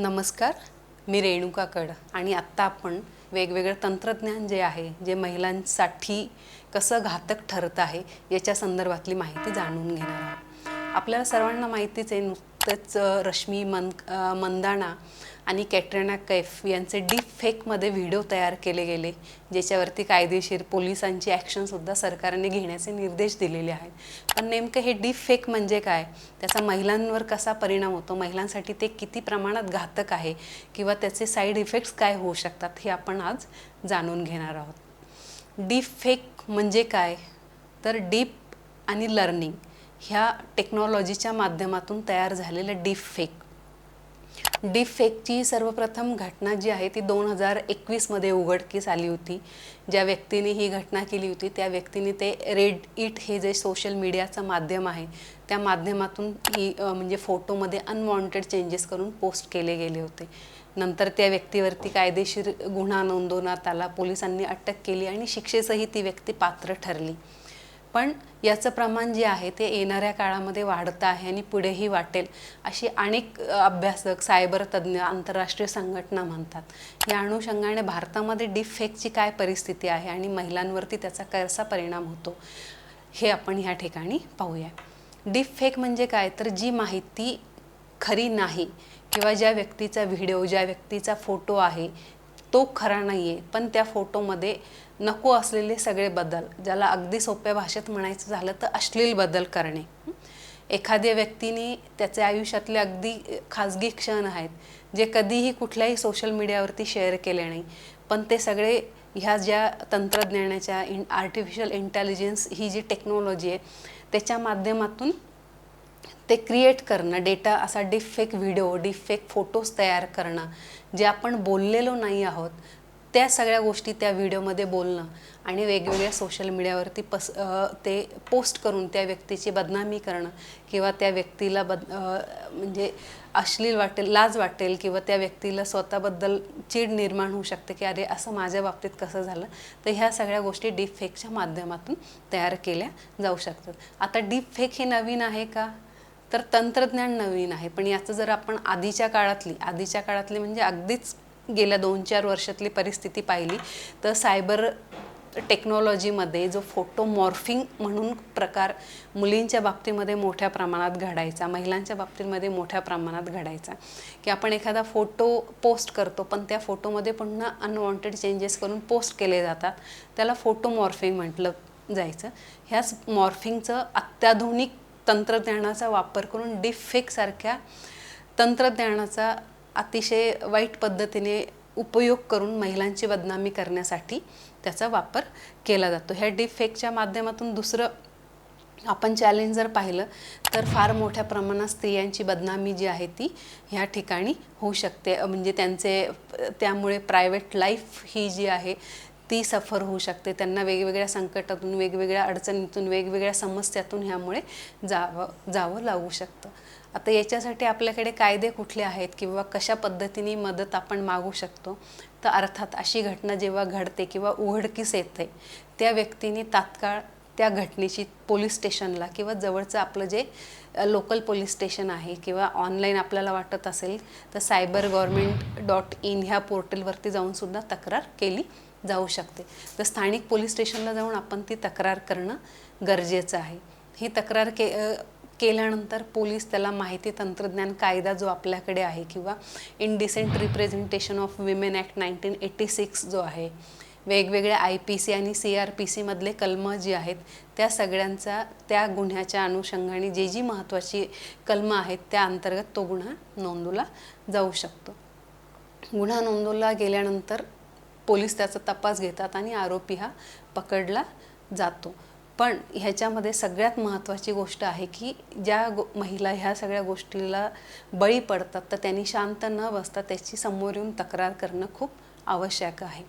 नमस्कार मी रेणुका कड आणि आत्ता आपण वेगवेगळं तंत्रज्ञान जे आहे जे महिलांसाठी कसं घातक ठरत आहे याच्या संदर्भातली माहिती जाणून घेणार आहोत. आपल्याला सर्वांना माहितीच आहे नुकतंच रश्मी मन मंदाणा आणि कॅटरिना कैफ यांचे डीप फेकमध्ये व्हिडिओ तयार केले गेले ज्याच्यावरती कायदेशीर पोलिसांची ॲक्शनसुद्धा सरकारने घेण्याचे निर्देश दिलेले आहेत. पण नेमकं हे डीप फेक म्हणजे काय? त्याचा महिलांवर कसा परिणाम होतो? महिलांसाठी ते किती प्रमाणात घातक आहे? किंवा त्याचे साईड इफेक्ट्स काय होऊ शकतात? हे आपण आज जाणून घेणार आहोत. डीप फेक म्हणजे काय? तर डीप आणि लर्निंग ह्या टेक्नॉलॉजीच्या माध्यमातून तयार झालेलं डीप फेक डीप फेकची सर्वप्रथम घटना जी आहे ती दोन हजार एकवीसमध्ये उघडकीस आली होती. ज्या व्यक्तीने ही घटना केली होती त्या व्यक्तीने ते रेड इट हे जे सोशल मीडियाचं माध्यम आहे त्या माध्यमातून ही म्हणजे फोटोमध्ये अनवॉन्टेड चेंजेस करून पोस्ट केले गेले होते. नंतर त्या व्यक्तीवरती कायदेशीर गुन्हा नोंदवण्यात आला पोलिसांनी अटक केली आणि शिक्षेसही ती व्यक्ती पात्र ठरली. पण याचं प्रमाण जे आहे ते येणाऱ्या काळामध्ये वाढतं आहे आणि पुढेही वाटेल अशी अनेक अभ्यासक सायबर तज्ज्ञ आंतरराष्ट्रीय संघटना म्हणतात. या अनुषंगाने भारतामध्ये डीप फेकची काय परिस्थिती आहे आणि महिलांवरती त्याचा कसा परिणाम होतो हे आपण ह्या ठिकाणी पाहूया. डीप फेक म्हणजे काय? तर जी माहिती खरी नाही किंवा ज्या व्यक्तीचा व्हिडिओ ज्या व्यक्तीचा फोटो आहे तो खरा नाही आहे पण त्या फोटोमध्ये नको असलेले सगळे बदल ज्याला अगदी सोप्या भाषेत म्हणायचं झालं तर अश्लील बदल करणे. एखाद्या व्यक्तीने त्याच्या आयुष्यातले अगदी खाजगी क्षण आहेत जे कधीही कुठल्याही सोशल मीडियावरती शेअर केले नाही. पण ते सगळे ह्या ज्या तंत्रज्ञानाच्या इन आर्टिफिशियल इंटेलिजन्स ही जी टेक्नॉलॉजी आहे त्याच्या माध्यमातून ते क्रिएट करणं डेटा असा डिफेक व्हिडिओ डिफेक फोटोज तयार करणं जे आपण बोललेलो नाही आहोत त्या सगळ्या गोष्टी त्या व्हिडिओमध्ये बोलणं आणि वेगवेगळ्या सोशल मीडियावरती पस ते पोस्ट करून त्या व्यक्तीची बदनामी करणं किंवा त्या व्यक्तीला बद म्हणजे अश्लील वाटेल लाज वाटेल किंवा त्या व्यक्तीला स्वतःबद्दल चीड निर्माण होऊ शकते की अरे असं माझ्या बाबतीत कसं झालं? तर ह्या सगळ्या गोष्टी डीप फेकच्या माध्यमातून तयार केल्या जाऊ शकतात. आता डीप फेक हे नवीन आहे का? तर तंत्रज्ञान नवीन आहे. पण याचं जर आपण आधीच्या काळातली आधीच्या काळातली म्हणजे अगदीच गेल्या दोन चार वर्षातली परिस्थिती पाहिली तर सायबर टेक्नॉलॉजीमध्ये जो फोटोमॉर्फिंग म्हणून प्रकार मुलींच्या बाबतीमध्ये मोठ्या प्रमाणात घडायचा महिलांच्या बाबतीमध्ये मोठ्या प्रमाणात घडायचा की आपण एखादा फोटो पोस्ट करतो पण त्या फोटोमध्ये पुन्हा अनवॉन्टेड चेंजेस करून पोस्ट केले जातात. त्याला फोटोमॉर्फिंग म्हटलं जायचं. ह्याच मॉर्फिंगचं अत्याधुनिक तंत्रज्ञानाचा वापर करून डिफेकसारख्या तंत्रज्ञानाचा अतिशय वाईट पद्धतीने उपयोग करून महिलांची बदनामी करण्यासाठी त्याचा वापर केला जातो. ह्या डिफेकच्या माध्यमातून दुसरं आपण चॅलेंज जर पाहिलं तर फार मोठ्या प्रमाणात स्त्रियांची बदनामी जी आहे ती ह्या ठिकाणी होऊ शकते. म्हणजे त्यांचे त्यामुळे प्रायव्हेट लाईफ ही जी आहे ती सफर होऊ शकते. त्यांना वेगवेगळ्या संकटातून वेगवेगळ्या अडचणीतून वेगवेगळ्या समस्यातून ह्यामुळे जावं जावं लागू शकतं. आता याच्यासाठी आपल्याकडे कायदे कुठले आहेत किंवा कशा पद्धतीने मदत आपण मागू शकतो? तर अर्थात अशी घटना जेव्हा घडते किंवा उघडकीस येते त्या व्यक्तीने तात्काळ त्या घटनेची पोलीस स्टेशनला किंवा जवळचं आपलं जे लोकल पोलीस स्टेशन आहे किंवा ऑनलाईन आपल्याला वाटत असेल तर सायबर गव्हर्मेंट डॉट इन ह्या पोर्टलवरती जाऊन सुद्धा तक्रार केली जाऊ शकते. तर स्थानिक पोलीस स्टेशनला जाऊन आपण ती तक्रार करणं गरजेचं आहे. ही तक्रार के केल्यानंतर पोलीस त्याला माहिती तंत्रज्ञान कायदा जो आपल्याकडे आहे किंवा indecent representation of women act nineteen eighty six जो आहे वेगवेगळ्या आय पी सी आणि सी आर पी सीमधले कलमं जी आहेत त्या सगळ्यांचा त्या गुन्ह्याच्या अनुषंगाने जे जी महत्त्वाची कलमं आहेत त्या अंतर्गत तो गुन्हा नोंदवला जाऊ शकतो. गुन्हा नोंदवला गेल्यानंतर पोलीस त्याचा तपास घेतात आणि आरोपी हा पकडला जातो. पण ह्याच्यामध्ये सगळ्यात महत्त्वाची गोष्ट आहे की ज्या गो महिला ह्या सगळ्या गोष्टीला बळी पडतात तर त्यांनी शांत न बसता त्याची समोर येऊन तक्रार करणं खूप आवश्यक आहे.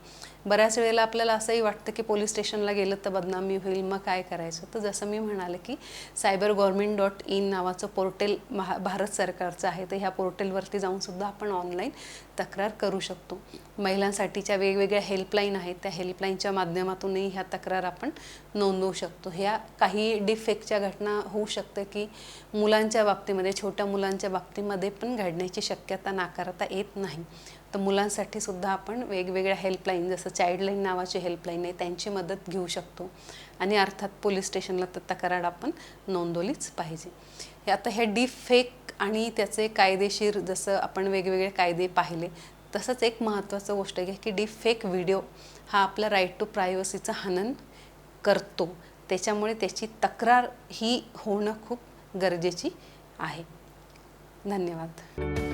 बऱ्याच वेळेला आपल्याला असंही वाटतं की पोलीस स्टेशनला गेलं तर बदनामी होईल मग काय करायचं? तर जसं मी म्हणाले की सायबर गव्हर्मेंट डॉट इन नावाचं पोर्टल महा भारत सरकारचं आहे तर ह्या पोर्टलवरती जाऊनसुद्धा आपण ऑनलाईन तक्रार करू शकतो. महिलांसाठीच्या वेगवेगळ्या हेल्पलाईन आहेत त्या हेल्पलाईनच्या माध्यमातूनही ह्या तक्रार आपण नोंदवू शकतो. ह्या काही डिफेक्टच्या घटना होऊ शकतं की मुलांच्या बाबतीमध्ये छोट्या मुलांच्या बाबतीमध्ये पण घडण्याची शक्यता नाकारता येत नाही. तर मुलांसाठी सुद्धा आपण वेगवेगळ्या हेल्पलाईन जसं चाइल्डलाईन नावाची हेल्पलाईन आहे त्यांची मदत घेऊ शकतो. आणि अर्थात पोलीस स्टेशनला तर तक्रार आपण नोंदवलीच पाहिजे. हे आता हे डीप फेक आणि त्याचे कायदेशीर जसं आपण वेगवेगळे कायदे पाहिले तसंच एक महत्त्वाचं गोष्ट घ्या की डीप फेक व्हिडिओ हा आपला राईट टू प्रायव्हसीचं हनन करतो. त्याच्यामुळे त्याची तक्रार ही होणं खूप गरजेची आहे. धन्यवाद.